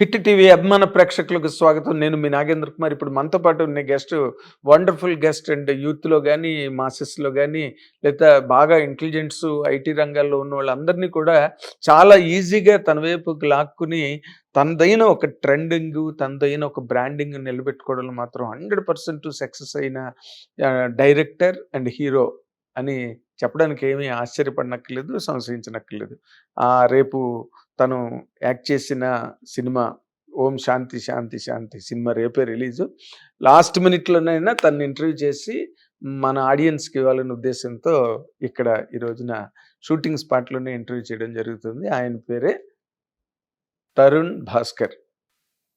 Hit TV అభిమాన ప్రేక్షకులకు స్వాగతం. నేను మీ నాగేంద్ర కుమార్. ఇప్పుడు మనతో పాటు ఉన్న గెస్ట్ వండర్ఫుల్ గెస్ట్ అండ్ యూత్లో కానీ మాసెస్లో కానీ లేదా బాగా ఇంటెలిజెన్స్ ఐటీ రంగాల్లో ఉన్న వాళ్ళందరినీ కూడా చాలా ఈజీగా తన వైపుకి లాక్కుని తనదైన ఒక ట్రెండింగ్ తనదైన ఒక బ్రాండింగ్ నిలబెట్టుకోవడంలో మాత్రం హండ్రెడ్ పర్సెంట్ సక్సెస్ అయిన డైరెక్టర్ అండ్ హీరో అని చెప్పడానికి ఏమీ ఆశ్చర్యపడనక్కర్లేదు సంశయించనక్కర్లేదు. ఆ రేపు తను యాక్ట్ చేసిన సినిమా ఓం శాంతి శాంతి శాంతి సినిమా రేపే రిలీజు. లాస్ట్ మినిట్లోనైనా తను ఇంటర్వ్యూ చేసి మన ఆడియన్స్కి ఇవ్వాలనే ఉద్దేశంతో ఇక్కడ ఈ రోజున షూటింగ్ స్పాట్లోనే ఇంటర్వ్యూ చేయడం జరుగుతుంది. ఆయన పేరే తరుణ్ భాస్కర్.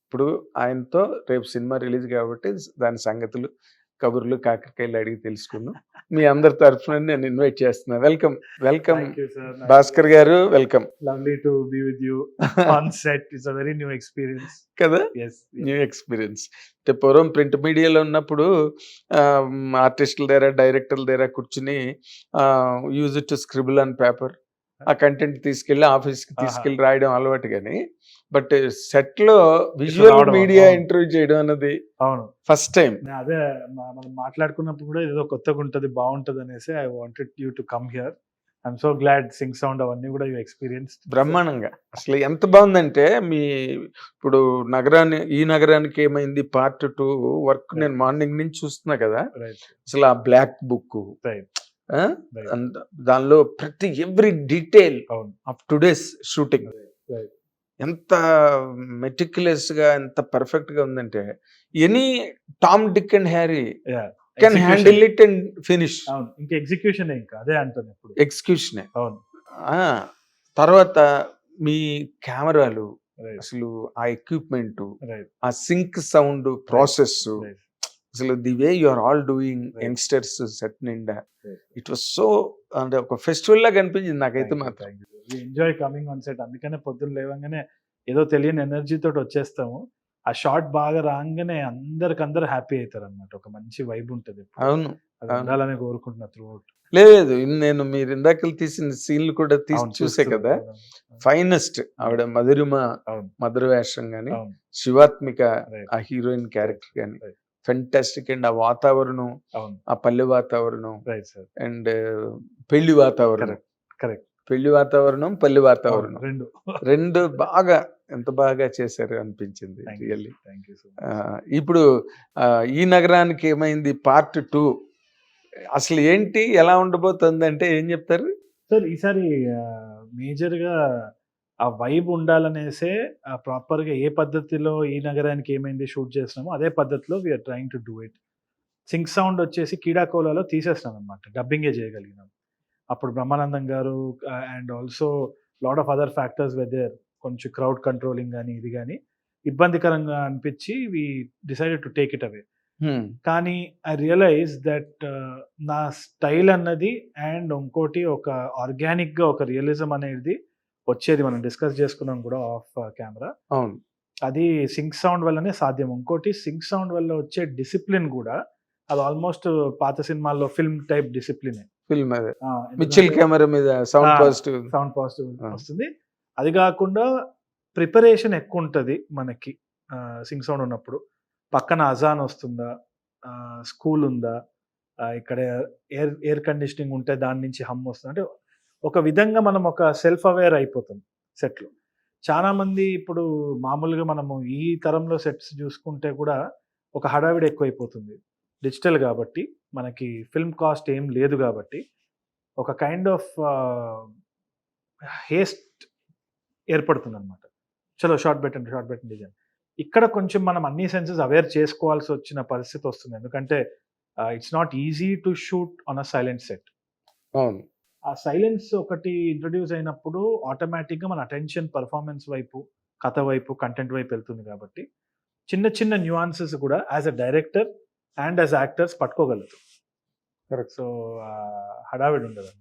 ఇప్పుడు ఆయనతో రేపు సినిమా రిలీజ్ కాబట్టి దాని సంగతులు కబుర్లు కాకరకాయలు అడిగి తెలుసుకుందాం మీ అందరి తరఫున నేను ఇన్వైట్ చేస్తున్నా. Welcome welcome Bhaskar garu welcome to be with you. On set. It's a very new experience. కదా. న్యూ ఎక్స్పీరియన్స్ అంటే పూర్వం ప్రింట్ మీడియాలో ఉన్నప్పుడు ఆర్టిస్టుల దగ్గర డైరెక్టర్ల దగ్గర కూర్చుని use to scribble and paper ఆ కంటెంట్ తీసుకెళ్ళి ఆఫీస్కి తీసుకెళ్ళి రాయడం అలవాటు కానీ బట్ సెట్లో విజువల్ మీడియా. ఇంటర్వ్యూ చేయడం అన్నది అవును. ఫస్ట్ టైం అదే మనం మాట్లాడుకున్నప్పుడు కూడా ఏదో కొత్తగా ఉంటది బాగుంటది అనేసి I wanted you to come here I'm so glad sync sound అవన్నీ కూడా యూ ఎక్స్పీరియన్స్ బ్రహ్మాండంగా. అసలు ఎంత బాగుందంటే మీ ఇప్పుడు నగరాన్ని ఈ నగరానికి ఏమైంది? పార్ట్ టూ వర్క్ నేను మార్నింగ్ నుంచి చూస్తున్నా కదా. అసలు ఆ బ్లాక్ బుక్ రైట్ దానిలో ప్రతి every detail of today's shooting. ఎంత మెటిక్యులస్గా ఎంత పర్ఫెక్ట్గా ఉందంటే any Tom Dick and Harry. Can. Handle it and finish. ఇంకా ఎగ్జిక్యూషన్ ఇంకా. అదే అంటాను ఎప్పుడు. ఎక్స్క్యూషన్ అవును. తర్వాత మీ కెమెరాలు అసలు ఆ ఎక్విప్మెంట్ ఆ సింక్ సౌండ్ ప్రాసెస్ అసలు the way you are all doing. Youngsters set నిండా. ఇట్ వాస్ సో అంటే ఒక ఫెస్టివల్ లాగా అనిపించింది నాకైతే మాత్రం ఎంజాయ్ కమింగ్ ఆన్ సెట్ అందుకనే పొద్దున్న లేవగానే ఏదో తెలియని ఎనర్జీ తోటి వచ్చేస్తాము ఆ షార్ట్ బాగా రాగానే అందరికి అందరు హ్యాపీ అవుతారు అనమాట ఒక మంచి వైబ్ ఉంటుంది అవును. ఉండాలని కోరుకుంటున్నా త్రూ అవుట్ లేదు నేను మీరు ఇందాకలు తీసిన సీన్లు కూడా తీసి చూసే కదా ఫైనెస్ట్ ఆవిడ మధురిమ. మధుర వేషం గాని శివాత్మిక. ఆ హీరోయిన్ క్యారెక్టర్ గాని. ఫెంటాస్టిక్ అండ్ ఆ వాతావరణం ఆ పల్లె వాతావరణం రైట్ సార్ అండ్ పెళ్ళి వాతావరణం. కరెక్ట్ కరెక్ట్ పెళ్ళి వాతావరణం పల్లి వాతావరణం. రెండు. రెండు బాగా ఎంత బాగా చేశారు అనిపించింది థ్యాంక్ యూ రియల్లీ ఇప్పుడు ఈ నగరానికి ఏమైంది? పార్ట్ టూ అసలు ఏంటి? ఎలా ఉండబోతుంది అంటే ఏం చెప్తారు? సార్ ఈసారి మేజర్గా ఆ వైబ్ ఉండాలనేసే ఆ ప్రాపర్గా ఏ పద్ధతిలో ఈ నగరానికి ఏమైంది షూట్ చేస్తున్నామో అదే పద్ధతిలో we are trying to do it. Sync sound వచ్చేసి కీడాకోలాలో తీసేస్తున్నాం అనమాట డబ్బింగే చేయగలిగినాం. అప్పుడు Brahmanandam garu and also lot of other factors weather కొంచెం క్రౌడ్ కంట్రోలింగ్ కానీ ఇది కానీ ఇబ్బందికరంగా అనిపించి we decided to take it away. కానీ ఐ రియలైజ్ దట్ నా స్టైల్ అన్నది అండ్ ఇంకోటి ఒక ఆర్గానిక్గా ఒక రియలిజం అనేది వచ్చేది మనం డిస్కస్ చేసుకున్నాం కూడా ఆఫ్ కెమెరా. అవును. అది సింక్ సౌండ్ వల్లనే సాధ్యం. ఇంకోటి సింక్ సౌండ్ వల్ల వచ్చే డిసిప్లిన్ కూడా అది ఆల్మోస్ట్ పాత సినిమాల్లో ఫిల్మ్ టైప్ డిసిప్లిన్. ఫిల్మ్ అదే. మిచ్చిల్ కెమెరా మీద సౌండ్ పాజిటివ్. Sound positive. వస్తుంది. అది కాకుండా ప్రిపరేషన్ ఎక్కువ ఉంటుంది మనకి సింగ్ సౌండ్ ఉన్నప్పుడు. పక్కన అజాన్ వస్తుందా? స్కూల్ ఉందా? ఇక్కడ ఎయిర్ ఎయిర్ కండిషనింగ్ ఉంటే దాని నుంచి హమ్ వస్తుంది? అంటే ఒక విధంగా మనం ఒక సెల్ఫ్ అవేర్ అయిపోతాం సెట్లో. చాలామంది ఇప్పుడు మామూలుగా మనము ఈ తరంలో సెట్స్ చూసుకుంటే కూడా ఒక హడావిడి ఎక్కువైపోతుంది. డిజిటల్ కాబట్టి మనకి ఫిల్మ్ కాస్ట్ ఏం లేదు కాబట్టి ఒక కైండ్ ఆఫ్ హేస్ట్ ఏర్పడుతుంది అనమాట చలో షార్ట్ పెట్టండి షార్ట్ పెట్టండి డిజైన్ ఇక్కడ కొంచెం మనం అన్ని సెన్సెస్ అవేర్ చేసుకోవాల్సి వచ్చిన పరిస్థితి వస్తుంది. ఎందుకంటే it's not easy to shoot on a silent set అవును. ఆ సైలెన్స్ ఒకటి ఇంట్రడ్యూస్ అయినప్పుడు ఆటోమేటిక్గా మన అటెన్షన్ పర్ఫార్మెన్స్ వైపు కథ వైపు కంటెంట్ వైపు వెళ్తుంది కాబట్టి చిన్న చిన్న న్యూఆన్సెస్ కూడా as a director and as actors పట్టుకోగలుగుతాం Correct. So హడావిడి ఉండదు